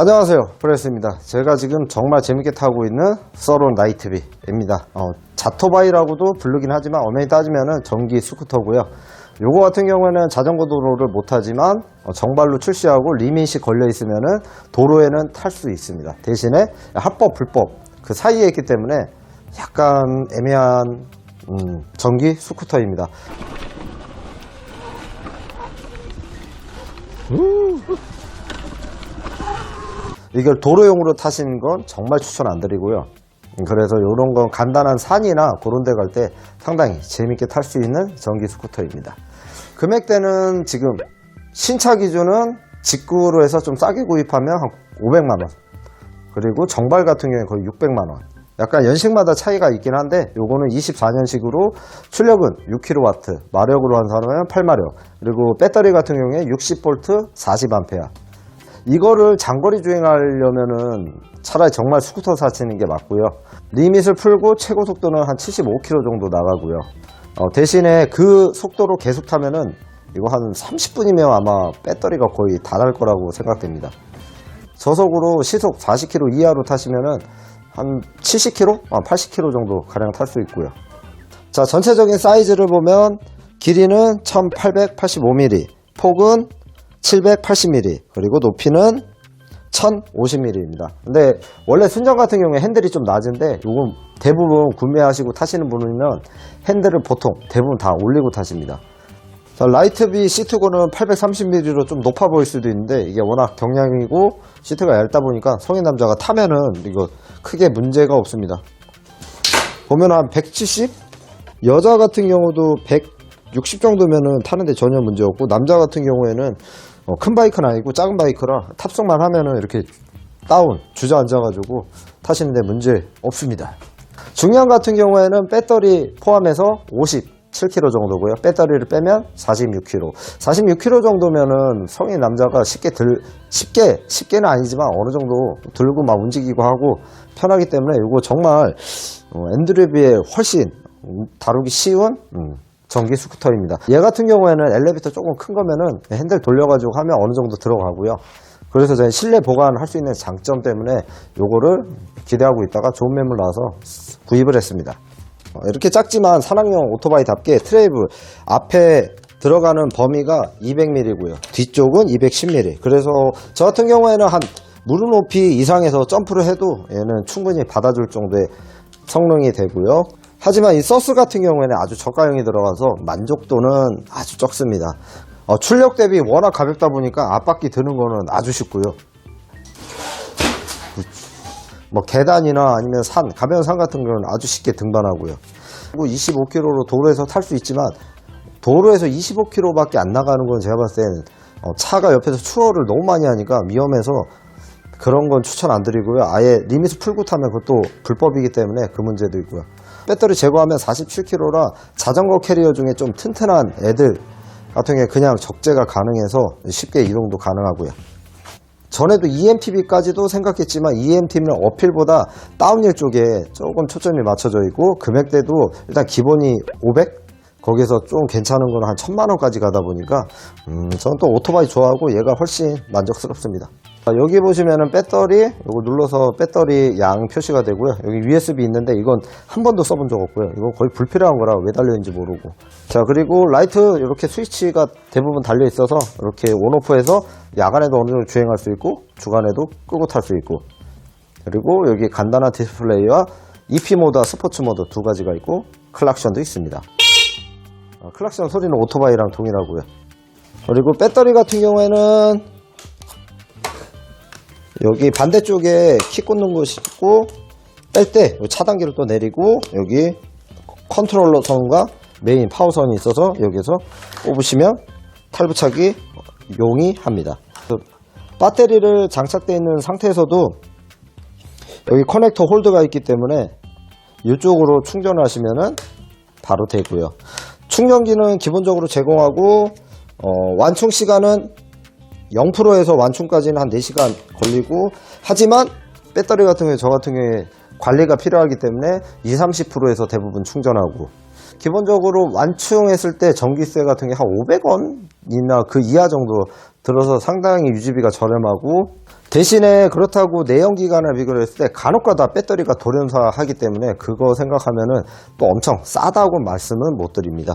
안녕하세요. 브레스입니다. 제가 지금 정말 재밌게 타고 있는 서론 나이트비입니다. 어, 자토바이라고도 부르긴 하지만 엄연히 따지면 전기 스쿠터고요. 요거 같은 경우에는 자전거 도로를 못하지만 어, 정발로 출시하고 리밋이 걸려 있으면 도로에는 탈 수 있습니다. 대신에 합법 불법 그 사이에 있기 때문에 약간 애매한 음, 전기 스쿠터입니다 이걸 도로용으로 타시는 건 정말 추천 안 드리고요. 그래서 이런 건 간단한 산이나 그런 데 갈 때 상당히 재밌게 탈 수 있는 전기 스쿠터입니다. 금액대는 지금 신차 기준은 직구로 해서 좀 싸게 구입하면 한 500만원. 그리고 정발 같은 경우에 거의 600만원. 약간 연식마다 차이가 있긴 한데 요거는 24년식으로 출력은 6kW, 마력으로 환산하면 8마력, 그리고 배터리 같은 경우에 60V 40A. 이거를 장거리 주행하려면은 차라리 정말 스쿠터 사시는 게 맞고요. 리밋을 풀고 최고 속도는 한 75km 정도 나가고요. 어, 대신에 그 속도로 계속 타면은 이거 한 30분이면 아마 배터리가 거의 다날 거라고 생각됩니다. 저속으로 시속 40km 이하로 타시면은 한 70km, 아, 80km 정도 가량 탈 수 있고요. 자, 전체적인 사이즈를 보면 길이는 1885mm, 폭은 780mm, 그리고 높이는 1050mm입니다. 근데 원래 순정 같은 경우에 핸들이 좀 낮은데 요건 대부분 구매하시고 타시는 분이면 핸들을 보통 대부분 다 올리고 타십니다. 자, 라이트비 시트고는 830mm로 좀 높아 보일 수도 있는데 이게 워낙 경량이고 시트가 얇다 보니까 성인 남자가 타면은 이거 크게 문제가 없습니다. 보면 한 170? 여자 같은 경우도 160 정도면은 타는데 전혀 문제 없고 남자 같은 경우에는 어, 큰 바이크는 아니고 작은 바이크라 탑승만 하면은 이렇게 다운 주저앉아 가지고 타시는데 문제 없습니다. 중량 같은 경우에는 배터리 포함해서 57kg 정도고요. 배터리를 빼면 46kg. 46kg 정도면은 성인 남자가 쉽게 들 쉽게 쉽게는 아니지만 어느 정도 들고 막 움직이고 하고 편하기 때문에 이거 정말 어, 엔드레비에 훨씬 음, 다루기 쉬운 음, 전기 스쿠터입니다. 얘 같은 경우에는 엘리베이터 조금 큰 거면은 핸들 돌려가지고 하면 어느 정도 들어가고요. 그래서 저희 실내 보관할 수 있는 장점 때문에 요거를 기대하고 있다가 좋은 매물 나와서 구입을 했습니다. 어, 이렇게 작지만 산악용 오토바이답게 트레이브 앞에 들어가는 범위가 200mm고요. 뒤쪽은 210mm. 그래서 저 같은 경우에는 한 무릎 높이 이상에서 점프를 해도 얘는 충분히 받아줄 정도의 성능이 되고요. 하지만 이 서스 같은 경우에는 아주 저가형이 들어가서 만족도는 아주 적습니다. 어, 출력 대비 워낙 가볍다 보니까 앞바퀴 드는 거는 아주 쉽고요. 뭐 계단이나 아니면 산, 가벼운 산 같은 거는 아주 쉽게 등반하고요. 그리고 25km로 도로에서 탈 수 있지만 도로에서 25km밖에 안 나가는 건 제가 봤을 땐 어, 차가 옆에서 추월을 너무 많이 하니까 위험해서 그런 건 추천 안 드리고요. 아예 리밋을 풀고 타면 그것도 불법이기 때문에 그 문제도 있고요. 배터리 제거하면 47kg라 자전거 캐리어 중에 좀 튼튼한 애들 같은 게 그냥 적재가 가능해서 쉽게 이동도 가능하고요. 전에도 EMTB까지도 생각했지만 EMTB는 어필보다 다운힐 쪽에 조금 초점이 맞춰져 있고 금액대도 일단 기본이 500? 거기서 좀 괜찮은 건한 천만 원까지 가다 보니까 음, 저는 또 오토바이 좋아하고 얘가 훨씬 만족스럽습니다. 자, 여기 보시면은 배터리 이거 눌러서 배터리 양 표시가 되고요. 여기 USB 있는데 이건 한 번도 써본 적 없고요. 이거 거의 불필요한 거라 왜 달려있는지 모르고. 자 그리고 라이트 이렇게 스위치가 대부분 달려 있어서 이렇게 온오프해서 야간에도 어느 정도 주행할 수 있고 주간에도 끄고 탈 수 있고 그리고 여기 간단한 디스플레이와 EP 모드와 스포츠 모드 두 가지가 있고 클락션도 있습니다. 어, 클락션 소리는 오토바이랑 동일하고요. 그리고 배터리 같은 경우에는 여기 반대쪽에 키 꽂는 곳이 있고 뺄 때 차단기를 또 내리고 여기 컨트롤러 선과 메인 파워선이 있어서 여기서 꼽으시면 탈부착이 용이합니다. 그 배터리를 장착되어 있는 상태에서도 여기 커넥터 홀드가 있기 때문에 이쪽으로 충전을 하시면은 바로 되고요. 충전기는 기본적으로 제공하고 어, 완충 시간은 0%에서 완충까지는 한 4시간 걸리고 하지만 배터리 같은 경우에 저 같은 경우에 관리가 필요하기 때문에 20, 30%에서 대부분 충전하고 기본적으로 완충했을 때 전기세 같은 게 한 500원이나 그 이하 정도 들어서 상당히 유지비가 저렴하고 대신에 그렇다고 내연기관을 비교를 했을 때 간혹가다 배터리가 돌연사하기 때문에 그거 생각하면은 또 엄청 싸다고 말씀은 못 드립니다.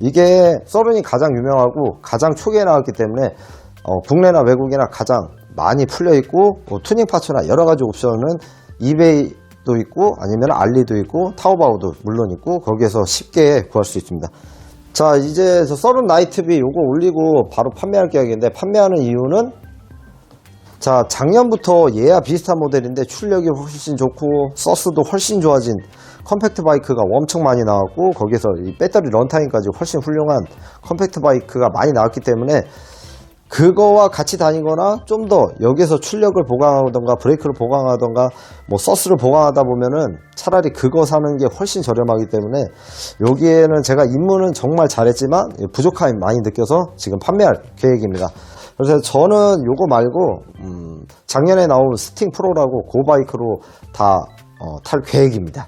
이게 서른이 가장 유명하고 가장 초기에 나왔기 때문에 어, 국내나 외국이나 가장 많이 풀려 있고 뭐 투닝 파츠나 여러 가지 옵션은 이베이도 있고 아니면 알리도 있고 타오바오도 물론 있고 거기에서 쉽게 구할 수 있습니다. 자 이제 저 서른 나이트비 요거 올리고 바로 판매할 계획인데 판매하는 이유는 자 작년부터 얘와 비슷한 모델인데 출력이 훨씬 좋고 서스도 훨씬 좋아진 컴팩트 바이크가 엄청 많이 나왔고 거기서 이 배터리 런타임까지 훨씬 훌륭한 컴팩트 바이크가 많이 나왔기 때문에 그거와 같이 다니거나 좀 더 여기서 출력을 보강하던가 브레이크를 보강하던가 뭐 서스를 보강하다 보면은 차라리 그거 사는 게 훨씬 저렴하기 때문에 여기에는 제가 입문은 정말 잘했지만 부족함이 많이 느껴서 지금 판매할 계획입니다. 그래서 저는 요거 말고 음, 작년에 나온 스팅 프로라고 고바이크로 다 탈 계획입니다.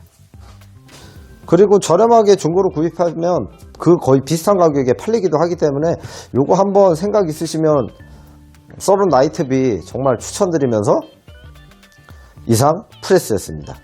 그리고 저렴하게 중고로 구입하면 그 거의 비슷한 가격에 팔리기도 하기 때문에 요거 한번 생각 있으시면 서른 나이트비 정말 추천드리면서 이상 프레스였습니다.